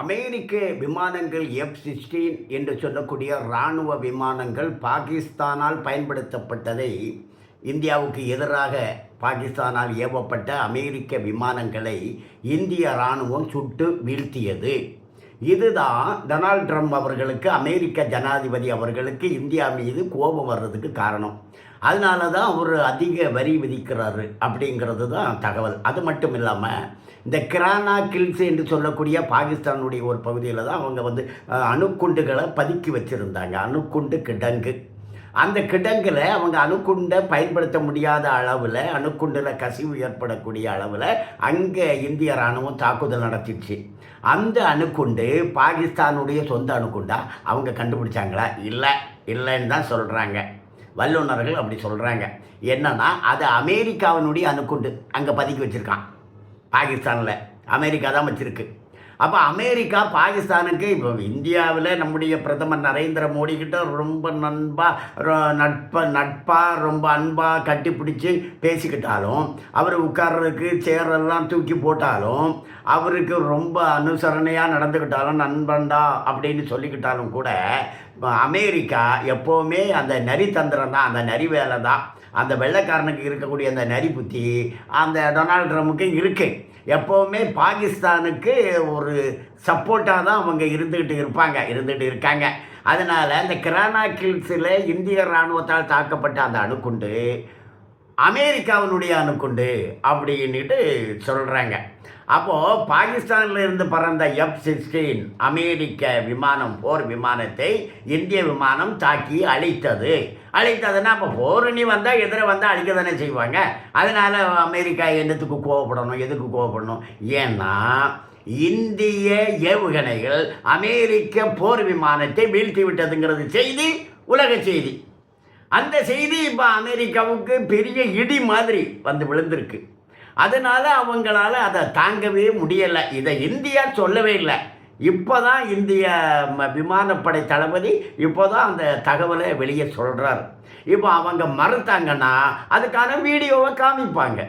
அமெரிக்க விமானங்கள் F sixteen என்று சொல்லக்கூடிய இராணுவ விமானங்கள் பாகிஸ்தானால் பயன்படுத்தப்பட்டதை இந்தியாவுக்கு எதிராக பாகிஸ்தானால் ஏவப்பட்ட அமெரிக்க விமானங்களை இந்திய இராணுவம் சுட்டு வீழ்த்தியது. இதுதான் டொனால்ட் ட்ரம்ப் அவர்களுக்கு அமெரிக்க ஜனாதிபதி அவர்களுக்கு இந்தியா மீது கோபம் வர்றதுக்கு காரணம். அதனால தான் அவர் அதிக வரி விதிக்கிறாரு அப்படிங்கிறது தான் தகவல். அது மட்டும் இல்லாமல் இந்த கிரானா கில்ஸ் என்று சொல்லக்கூடிய பாகிஸ்தானுடைய ஒரு பகுதியில் தான் அவங்க வந்து அணுக்குண்டுகளை பதுக்கி வச்சுருந்தாங்க. அணுக்குண்டு கிடங்கு. அந்த கிடங்கில் அவங்க அணுக்குண்டை பயன்படுத்த முடியாத அளவில் அணுக்குண்டில் கசிவு ஏற்படக்கூடிய அளவில் அங்கே இந்திய இராணுவம் தாக்குதல் நடத்திடுச்சு அந்த அணுக்குண்டு பாகிஸ்தானுடைய சொந்த அணுக்குண்டா? அவங்க கண்டுபிடிச்சாங்களா? இல்லை. இல்லைன்னு தான் சொல்கிறாங்க வல்லுநர்கள் அப்படி சொல்கிறாங்க என்னன்னா அது அமெரிக்காவினுடைய அணுக்குண்டு. அங்கே பதுக்கி வச்சுருக்கான். பாகிஸ்தானில். அமெரிக்கா தான் வச்சுருக்கு. அப்போ அமெரிக்கா பாகிஸ்தானுக்கு இப்போ இந்தியாவில் நம்முடைய பிரதமர் நரேந்திர மோடி கிட்ட ரொம்ப நண்பாக ரொ- நட்ப நட்பாக ரொம்ப அன்பாக கட்டிப்பிடிச்சி பேசிக்கிட்டாலும் அவர் உட்கார்றதுக்கு சேரெல்லாம் தூக்கி போட்டாலும் அவருக்கு ரொம்ப அனுசரணையாக நடந்துக்கிட்டாலும் நண்பன்டா அப்படின்னு சொல்லிக்கிட்டாலும் கூட அமெரிக்கா எப்போவுமே அந்த நரி தந்திரம் தான் அந்த நரி வேலை தான். அந்த வெள்ளைக்காரனுக்கு இருக்கக்கூடிய அந்த நரி புத்தி அந்த டொனால்ட் ட்ரம்ப்புக்கு இருக்குது எப்போவுமே பாகிஸ்தானுக்கு ஒரு சப்போர்ட்டாக தான் அவங்க இருந்துக்கிட்டு இருப்பாங்க இருந்துகிட்டு இருக்காங்க. அதனால் அந்த கிரானா கில்ஸில் இந்திய இராணுவத்தால் தாக்கப்பட்ட அந்த அணுக்குண்டு அமெரிக்காவினுடைய அணுக்குண்டு அப்படின்னுட்டு சொல்கிறாங்க அப்போது பாகிஸ்தானில் இருந்து பறந்த எஃப் சிக்ஸ்டீன் அமெரிக்க விமானம் போர் விமானத்தை இந்திய விமானம் தாக்கி அழித்தது. அழித்ததுன்னா அப்போ போரணி வந்தால் எதிர வந்தால் அழிக்க தானே செய்வாங்க. அதனால் அமெரிக்கா என்னத்துக்கு கோவப்படணும் எதுக்கு கோவப்படணும்? ஏன்னா இந்திய ஏவுகணைகள் அமெரிக்க போர் விமானத்தை வீழ்த்தி விட்டதுங்கிறது செய்தி உலக செய்தி. அந்த செய்தி இப்போ அமெரிக்காவுக்கு பெரிய இடி மாதிரி வந்து விழுந்திருக்கு. அதனால் அவங்களால அதை தாங்கவே முடியலை. இதை இந்தியா சொல்லவே இல்லை. இப்போ தான் இந்திய ம- விமானப்படை தளபதி இப்போ தான் அந்த தகவலை வெளியே சொல்கிறார் இப்போ அவங்க மறுத்தாங்கன்னா அதுக்கான வீடியோவை காமிப்பாங்க.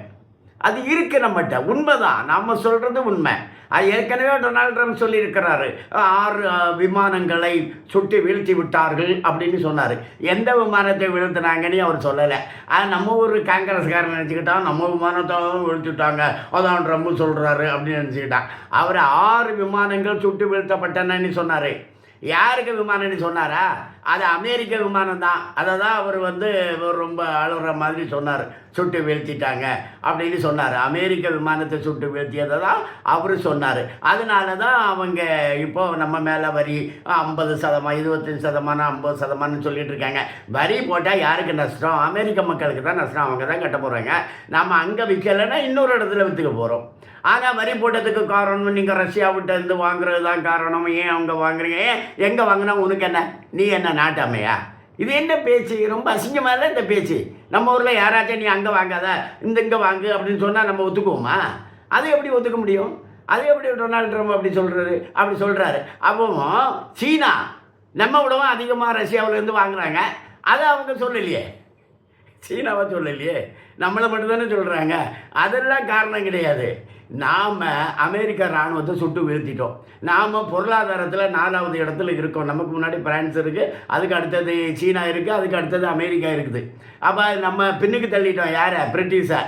அது இருக்கு நம்மகிட்ட. உண்மைதான். நம்ம சொல்கிறது உண்மை. அது ஏற்கனவே டொனால்ட் ட்ரம்ப் சொல்லியிருக்கிறாரு. ஆறு விமானங்களை சுட்டு வீழ்த்தி விட்டார்கள் அப்படின்னு சொன்னார். எந்த விமானத்தை வீழ்த்தினாங்கன்னு அவர் சொல்லலை. அது நம்ம ஊர் காங்கிரஸ்காரன் நினச்சிக்கிட்டான். நம்ம விமானத்தை வீழ்த்திட்டாங்க. அதான் ட்ரம்ப் சொல்கிறாரு அப்படின்னு நினச்சிக்கிட்டான். அவர் ஆறு விமானங்கள் சுட்டு வீழ்த்தப்பட்டனன்னு சொன்னார். யாருக்கு விமானம்னு சொன்னாரா? அது அமெரிக்க விமானம் தான் அதை தான் அவர் வந்து ரொம்ப அழுகிற மாதிரி சொன்னார். சுட்டு வீழ்த்திட்டாங்க அப்படின்னு சொன்னார். அமெரிக்க விமானத்தை சுட்டு வீழ்த்தியதை தான் அவர் சொன்னார். அதனால தான் அவங்க இப்போ நம்ம மேலே வரி ஐம்பது சதமானம் இருபத்தஞ்சு சதமானம் ஐம்பது சதமானம் சொல்லிட்டு இருக்காங்க. வரி போட்டால் யாருக்கு நஷ்டம்? அமெரிக்க மக்களுக்கு தான் நஷ்டம். அவங்க தான் கட்ட போகிறாங்க நம்ம அங்கே விற்கலைன்னா இன்னொரு இடத்துல விற்றுக்க போகிறோம் ஆனால் வரி போட்டதுக்கு காரணம் நீங்கள் ரஷ்யாவிட்ட இருந்து வாங்குறது தான் காரணம். ஏன் அவங்க வாங்குறீங்க? ஏன் எங்கே வாங்கினா உனக்கு என்ன? நீ என்ன நாட்டாமையா இது என்ன பேச்சு? ரொம்ப அசிங்கமாக இல்லை இந்த பேச்சு? நம்ம ஊரில் யாராச்சும் நீ அங்கே வாங்காத இந்த இங்கே வாங்கு அப்படின்னு சொன்னால் நம்ம ஒத்துக்குவோமா? அது எப்படி ஒத்துக்க முடியும்? அது எப்படி டொனால்டு ட்ரம்ப் அப்படி சொல்கிறாரு அப்படி சொல்கிறாரு அப்பவும் சீனா நம்ம விடவும் அதிகமாக ரஷ்யாவிலேருந்து வாங்குறாங்க. அதை அவங்க சொல்லலையே. சீனாவை சொல்லலையே? நம்மளை மட்டும்தானே சொல்கிறாங்க அதெல்லாம் காரணம் கிடையாது. நாம் அமெரிக்க இராணுவத்தை சுட்டு வீழ்த்திட்டோம். நாம் பொருளாதாரத்தில் நாலாவது இடத்துல இருக்கோம். நமக்கு முன்னாடி பிரான்ஸ் இருக்குது அதுக்கு அடுத்தது சீனா இருக்குது அதுக்கு அடுத்தது அமெரிக்கா இருக்குது. அப்போ நம்ம பின்னுக்கு தள்ளிட்டோம். யாரை? பிரிட்டிஷை.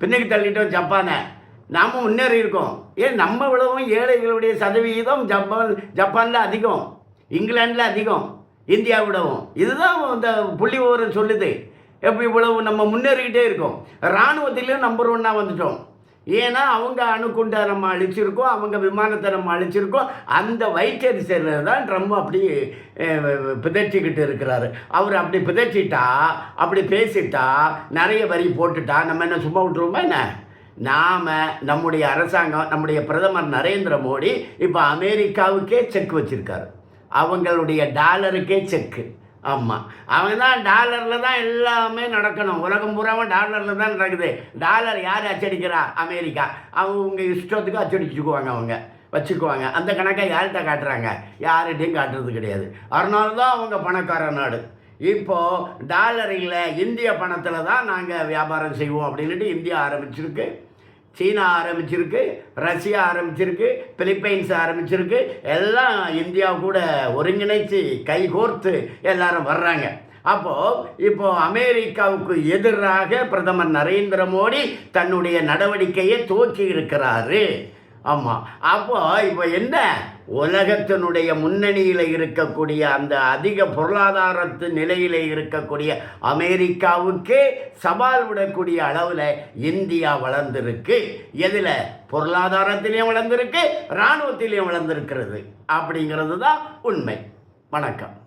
பின்னுக்கு தள்ளிட்டோம் ஜப்பானை. நாம் முன்னேறி இருக்கோம். ஏன் நம்ம விடவும் ஏழைகளுடைய சதவிகிதம் ஜப்பான் ஜப்பானில் அதிகம். இங்கிலாண்டில் அதிகம். இந்தியா விடவும். இதுதான் இந்த புள்ளி விவரம் சொல்லுது. எப்போ இவ்வளவு நம்ம முன்னேறிக்கிட்டே இருக்கோம்? இராணுவத்திலையும் நம்பர் ஒன்னாக வந்துட்டோம். ஏன்னா அவங்க அணுக்குண்டை நம்ம அழிச்சிருக்கோம் அவங்க விமானத்தை நம்ம அழிச்சிருக்கோம் அந்த வைத்தறிச்சலில் தான் ட்ரம்ப் அப்படி பிதைச்சிக்கிட்டு பிதற்றிக்கிட்டு இருக்கிறாரு. அவர் அப்படி பிதற்றிட்டா அப்படி பேசிட்டா நிறைய வரி போட்டுட்டா நம்ம என்ன சும்மா விட்டுருவோமா என்ன? நாம் நம்முடைய அரசாங்கம் நம்முடைய பிரதமர் நரேந்திர மோடி இப்போ அமெரிக்காவுக்கே செக் வச்சுருக்காரு. அவங்களுடைய டாலருக்கே செக்கு ஆமாம் அவன் தான் டாலரில் தான் எல்லாமே நடக்கணும். உலகம் பூராவும் டாலரில் தான் நடக்குது. டாலர் யார் அச்சடிக்கிறா? அமெரிக்கா. அவங்க இஷ்டத்துக்கு அச்சடிச்சுக்குவாங்க அவங்க. வச்சுக்குவாங்க. அந்த கணக்கை யார்கிட்ட காட்டுறாங்க? யார்கிட்டையும் காட்டுறது கிடையாது. அதனால தான் அவங்க பணக்கார நாடு. இப்போது டாலர் இல்லை இந்திய பணத்தில் தான் நாங்கள் வியாபாரம் செய்வோம் அப்படின்ட்டு இந்தியா ஆரம்பிச்சிருக்கு. சீனா ஆரம்பிச்சிருக்கு ரஷ்யா ஆரம்பிச்சிருக்கு பிலிப்பைன்ஸ் ஆரம்பிச்சிருக்கு. எல்லாம் இந்தியா கூட ஒருங்கிணைத்து கைகோர்த்து எல்லாரும் வர்றாங்க. அப்போது இப்போ அமெரிக்காவுக்கு எதிராக பிரதமர் நரேந்திர மோடி தன்னுடைய நடவடிக்கையை துவக்கி இருக்கிறாரு ஆமாம் அப்போ இப்போ என்ன? உலகத்தினுடைய முன்னணியில் இருக்கக்கூடிய அந்த அதிக பொருளாதாரத்து நிலையில் இருக்கக்கூடிய அமெரிக்காவுக்கே சவால் விடக்கூடிய அளவில் இந்தியா வளர்ந்துருக்கு. எதில்? பொருளாதாரத்திலையும் வளர்ந்துருக்கு இராணுவத்திலையும் வளர்ந்துருக்கிறது. அப்படிங்கிறது தான் உண்மை. வணக்கம்.